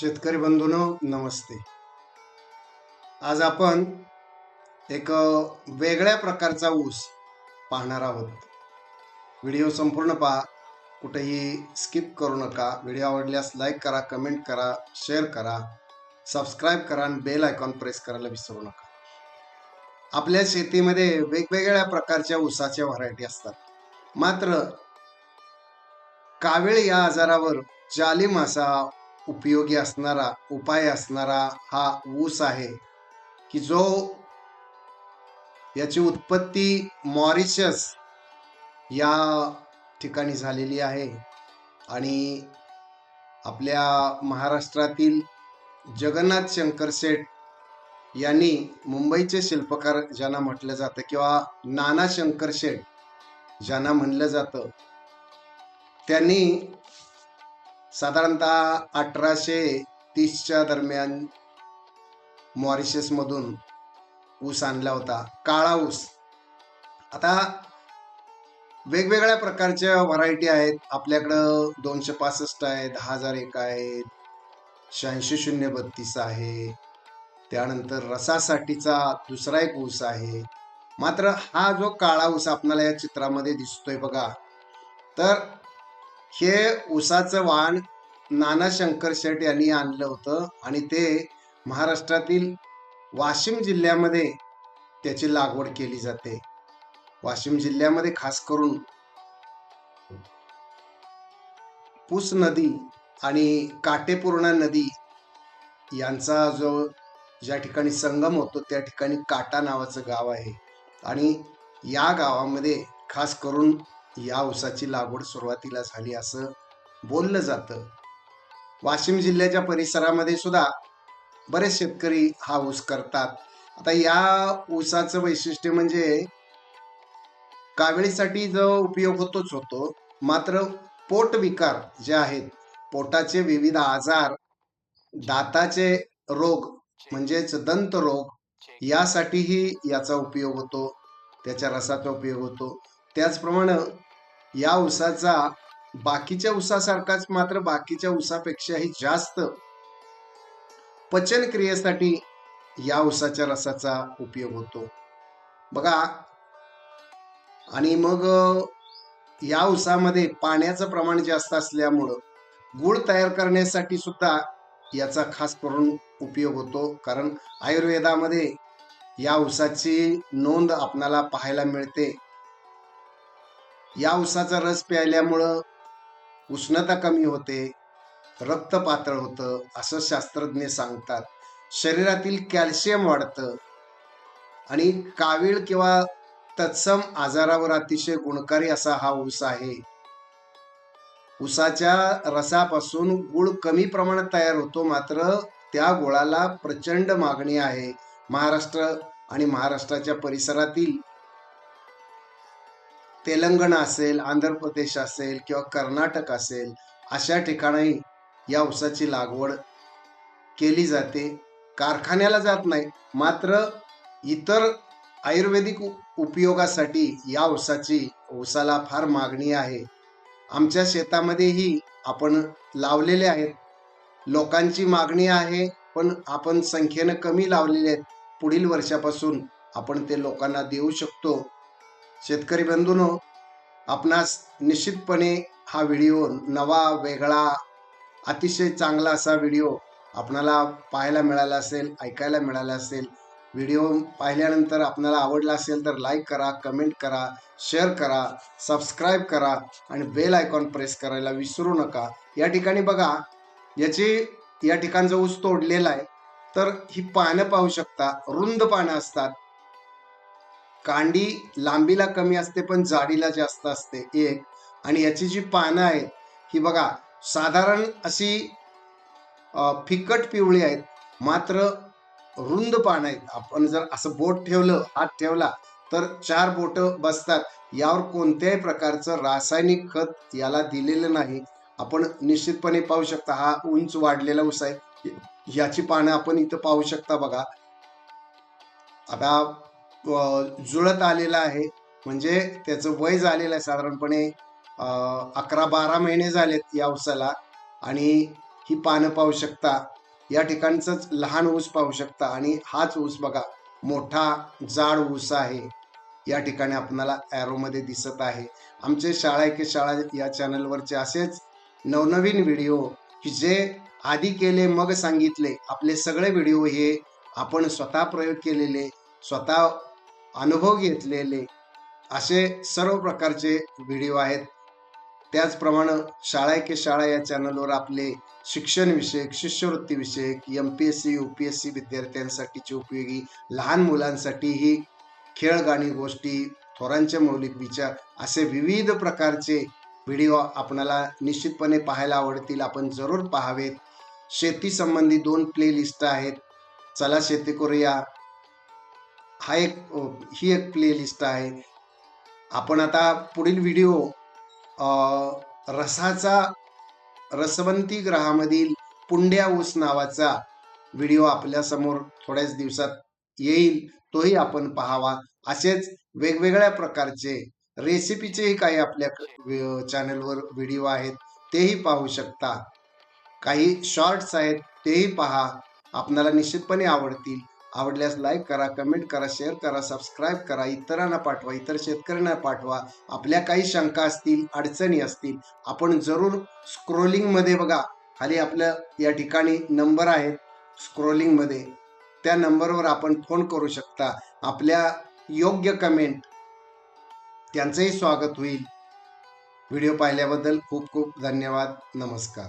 शेतकरी बंधूंनो नमस्ते. आज आपण एक वेगळ्या प्रकारचा ऊस पाहणार आहोत. व्हिडिओ संपूर्ण पहा कुठेही स्किप करू नका. व्हिडिओ आवडल्यास लाईक करा कमेंट करा शेअर करा सबस्क्राईब करा आणि बेल आयकॉन प्रेस करायला विसरू नका. आपल्या शेतीमध्ये वेगवेगळ्या प्रकारच्या ऊसाच्या व्हरायटी असतात. मात्र कावीळ या आजारावर जाली मासा उपयोगी असणारा उपाय असणारा हा ऊस आहे की जो याची उत्पत्ती मॉरिशस या ठिकाणी झालेली आहे आणि आपल्या महाराष्ट्रातील जगन्नाथ शंकर शेठ यांनी मुंबईचे शिल्पकार ज्यांना म्हटलं जातं किंवा नाना शंकर शेठ ज्यांना म्हणलं जातं त्यांनी साधारणतः अठराशे तीसच्या दरम्यान मॉरिशसमधून ऊस आणला होता. काळा ऊस. आता वेगवेगळ्या प्रकारच्या व्हरायटी आहेत. आपल्याकडं दोनशे पासष्ट आहे दहा हजार एक आहे शहाऐंशी शून्य बत्तीस आहे. त्यानंतर रसासाठीचा दुसरा एक ऊस आहे. मात्र हा जो काळा ऊस आपल्याला या चित्रामध्ये दिसतोय बघा. तर हे ऊसाचं वाण नाना शंकर शेट यांनी आणलं होतं आणि ते महाराष्ट्रातील वाशिम जिल्ह्यामध्ये त्याची लागवड केली जाते. वाशिम जिल्ह्यामध्ये खास करून पूस नदी आणि काटेपूर्णा नदी यांचा जो ज्या ठिकाणी संगम होतो त्या ठिकाणी काटा नावाचं गाव आहे. आणि या गावामध्ये खास करून या ऊसाची लागवड सुरुवातीला झाली असं बोललं जातं. वाशिम जिल्ह्याच्या परिसरामध्ये सुद्धा बरेच शेतकरी हा ऊस करतात. आता या ऊसाचं वैशिष्ट्य म्हणजे कावेळीसाठी जो उपयोग होतोच होतो मात्र पोट विकार जे आहेत पोटाचे विविध आजार दाताचे रोग म्हणजेच दंत रोग यासाठीही याचा उपयोग होतो त्याच्या रसाचा उपयोग होतो. त्याचप्रमाणे या ऊसाचा बाकीच्या ऊसासारखाच मात्र बाकीच्या ऊसापेक्षाही जास्त पचन क्रियेसाठी या ऊसाच्या रसाचा उपयोग होतो. बघा आणि मग या ऊसामध्ये पाण्याचं प्रमाण जास्त असल्यामुळं गुळ तयार करण्यासाठी सुद्धा याचा खास करून उपयोग होतो. कारण आयुर्वेदामध्ये या ऊसाची नोंद आपणाला पाहायला मिळते. या ऊसाचा रस प्यायल्यामुळं उष्णता कमी होते रक्त पातळ होतं असं शास्त्रज्ञ सांगतात. शरीरातील कॅल्शियम वाढतं आणि कावीळ किंवा तत्सम आजारावर अतिशय गुणकारी असा हा ऊस आहे. ऊसाच्या रसापासून गुळ कमी प्रमाणात तयार होतो मात्र त्या गुळाला प्रचंड मागणी आहे. महाराष्ट्र आणि महाराष्ट्राच्या परिसरातील तेलंगणा असेल आंध्र प्रदेश असेल किंवा कर्नाटक असेल अशा ठिकाणी या ऊसाची लागवड केली जाते. कारखान्याला जात नाही मात्र इतर आयुर्वेदिक उपयोगासाठी या ऊसाची ऊसाला फार मागणी आहे. आमच्या शेतामध्येही आपण लावलेले आहेत. लोकांची मागणी आहे पण आपण संख्येनं कमी लावलेले आहेत. पुढील वर्षापासून आपण ते लोकांना देऊ शकतो. शेतकरी बंधूनो आपणास निश्चितपणे हा व्हिडिओ नवा वेगळा अतिशय चांगला असा व्हिडिओ आपणाला पाहायला मिळाला असेल ऐकायला मिळाला असेल व्हिडिओ पाहिल्यानंतर आपल्याला आवडला असेल तर लाईक करा कमेंट करा शेअर करा सबस्क्राईब करा आणि बेल आयकॉन प्रेस करायला विसरू नका. या ठिकाणी बघा याची या ठिकाणचा ऊस तोडलेला आहे तर ही पानं पाहू शकता रुंद पानं असतात. कांडी लांबीला कमी असते पण जाडीला जास्त असते एक. आणि याची जी पानं आहेत ही बघा साधारण अशी फिकट पिवळी आहेत मात्र रुंद पानं आहेत. आपण जर असं बोट ठेवलं हात ठेवला तर चार बोट बसतात. यावर कोणत्याही प्रकारचं रासायनिक खत याला दिलेलं नाही. आपण निश्चितपणे पाहू शकता हा उंच वाढलेला ऊस आहे. याची पानं आपण इथं पाहू शकता बघा. आता जुळत आलेला आहे. म्हणजे त्याचं वय झालेलं आहे साधारणपणे अकरा बारा महिने झालेत या ऊसाला. आणि ही पानं पाहू शकता. या ठिकाणचंच लहान ऊस पाहू शकता. आणि हाच ऊस बघा मोठा जाड ऊस आहे. या ठिकाणी आपणाला ॲरोमध्ये दिसत आहे. आमचे शाळा के शाळा या चॅनलवरचे असेच नवनवीन व्हिडिओ की जे आधी केले मग सांगितले. आपले सगळे व्हिडिओ हे आपण स्वतः प्रयोग केलेले स्वतः अनुभव घेतलेले असे सर्व प्रकारचे व्हिडिओ आहेत. त्याचप्रमाणे शाळा के शाळा या चॅनलवर आपले शिक्षणविषयक शिष्यवृत्तीविषयक M P S C U P S C विद्यार्थ्यांसाठीची उपयोगी लहान मुलांसाठीही खेळ गाणी गोष्टी थोरांचे मौलिक विचार असे विविध प्रकारचे व्हिडिओ आपणाला निश्चितपणे पाहायला आवडतील. आपण जरूर पाहावेत. शेती संबंधी दोन प्लेलिस्ट आहेत. चला शेती करूया. हा एक ही एक प्लेलिस्ट आहे. आपण आता पुढील व्हिडिओ रसाचा रसवंती ग्रहामधील पुंड्या ऊस नावाचा व्हिडिओ आपल्यासमोर थोड्याच दिवसात येईल. तोही आपण पाहावा. असेच वेगवेगळ्या प्रकारचे रेसिपीचेही काही आपल्या क- चॅनलवर व्हिडिओ आहेत. तेही पाहू शकता. काही शॉर्ट्स आहेत तेही पहा. आपणाला निश्चितपणे आवडतील. आवडल्यास लाईक करा कमेंट करा शेअर करा सबस्क्राईब करा इतरांना पाठवा इतर शेतकऱ्यांना पाठवा. आपल्या काही शंका असतील अडचणी असतील आपण जरूर स्क्रोलिंगमध्ये बघा. खाली आपल्या या ठिकाणी नंबर आहेत स्क्रोलिंगमध्ये. त्या नंबरवर आपण फोन करू शकता. आपल्या योग्य कमेंट त्यांचंही स्वागत होईल. व्हिडिओ पाहिल्याबद्दल खूप खूप धन्यवाद. नमस्कार.